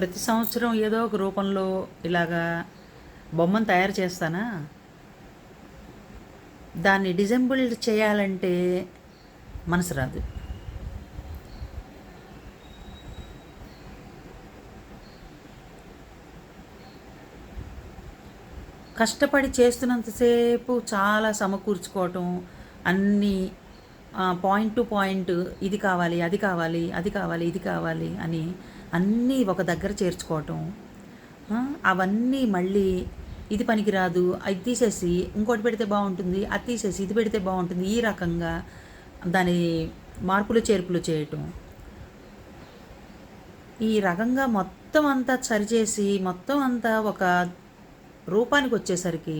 ప్రతి సంవత్సరం ఏదో ఒక రూపంలో ఇలాగా బొమ్మను తయారు చేస్తానా? దాన్ని డిజెంబుల్ చేయాలంటే మనసు రాదు. కష్టపడి చేస్తున్నంతసేపు చాలా సమకూర్చుకోవటం అన్నీ పాయింట్ టు పాయింట్ ఇది కావాలి అది కావాలి అది కావాలి ఇది కావాలి అని అన్నీ ఒక దగ్గర చేర్చుకోవటం. అవన్నీ మళ్ళీ ఇది పనికిరాదు అది తీసేసి ఇంకోటి పెడితే బాగుంటుంది అది తీసేసి ఇది పెడితే బాగుంటుంది ఈ రకంగా దాని మార్పులు చేర్పులు చేయటం. ఈ రకంగా మొత్తం అంతా సరిచేసి మొత్తం అంతా ఒక రూపానికి వచ్చేసరికి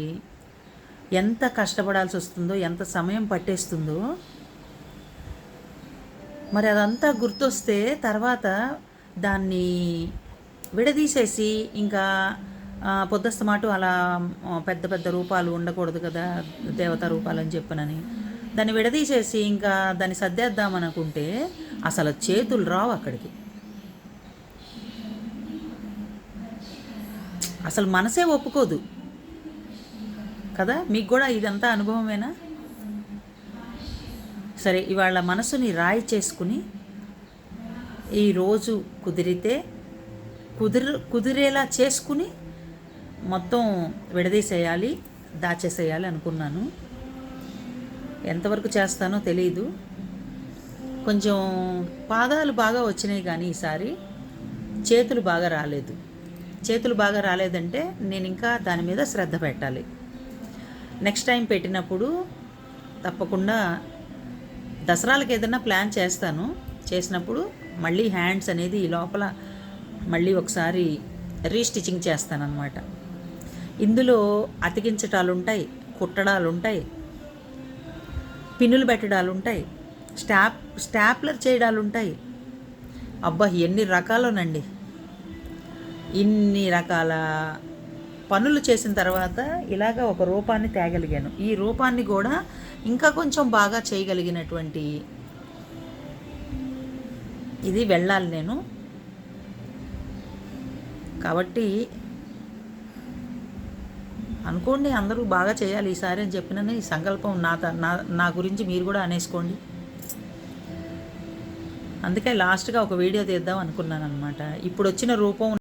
ఎంత కష్టపడాల్సి వస్తుందో ఎంత సమయం పట్టేస్తుందో మరి అదంతా గుర్తొస్తే తర్వాత దాన్ని విడదీసేసి ఇంకా ఆ, పొద్దస్తమాటు అలా పెద్ద పెద్ద రూపాలు ఉండకూడదు కదా దేవతా రూపాలు అని చెప్పనని. దాన్ని విడదీసేసి ఇంకా దాన్ని సర్దేద్దాం అనుకుంటే అసలు చేతులు రావు అక్కడికి. అసలు మనసే ఒప్పుకోదు. కదా? మీకు కూడా ఇదంతా అనుభవమేనా? సరే ఇవాళ మనసుని రాయి చేసుకుని ఈరోజు కుదిరితే కుదిర కుదిరేలా చేసుకుని మొత్తం విడదీసేయాలి దాచేసేయాలి అనుకున్నాను. ఎంతవరకు చేస్తానో తెలియదు కొంచెం పాదాలు బాగా వచ్చినాయి కానీ ఈసారి చేతులు బాగా రాలేదు. చేతులు బాగా రాలేదంటే నేను ఇంకా దాని మీద శ్రద్ధ పెట్టాలి. నెక్స్ట్ టైం పెట్టినప్పుడు తప్పకుండా దసరాలకు ఏదైనా ప్లాన్ చేస్తాను. చేసినప్పుడు మళ్ళీ హ్యాండ్స్ అనేది ఈ లోపల మళ్ళీ ఒకసారి రీస్టిచింగ్ చేస్తానన్నమాట. ఇందులో అతికించటాలు ఉంటాయి కుట్టడాలు ఉంటాయి పిన్నులు పెట్టడాలు ఉంటాయి స్టాప్ స్టాప్లర్ చేయడాలు ఉంటాయి అబ్బా ఎన్ని రకాలోనండి. ఇన్ని రకాల పనులు చేసిన తర్వాత ఇలాగ ఒక రూపాన్ని తేగలిగాను. ఈ రూపాన్ని కూడా ఇంకా కొంచెం బాగా చేయగలిగినటువంటి ఇది వెళ్ళాలి నేను. కాబట్టి అనుకోండి అందరూ బాగా చేయాలి ఈసారి అని చెప్పినని ఈ సంకల్పం నా నా నా గురించి మీరు కూడా అనేసుకోండి. అందుకే లాస్ట్గా ఒక వీడియో తీద్దాం అనుకున్నాను అనమాట ఇప్పుడు వచ్చిన రూపం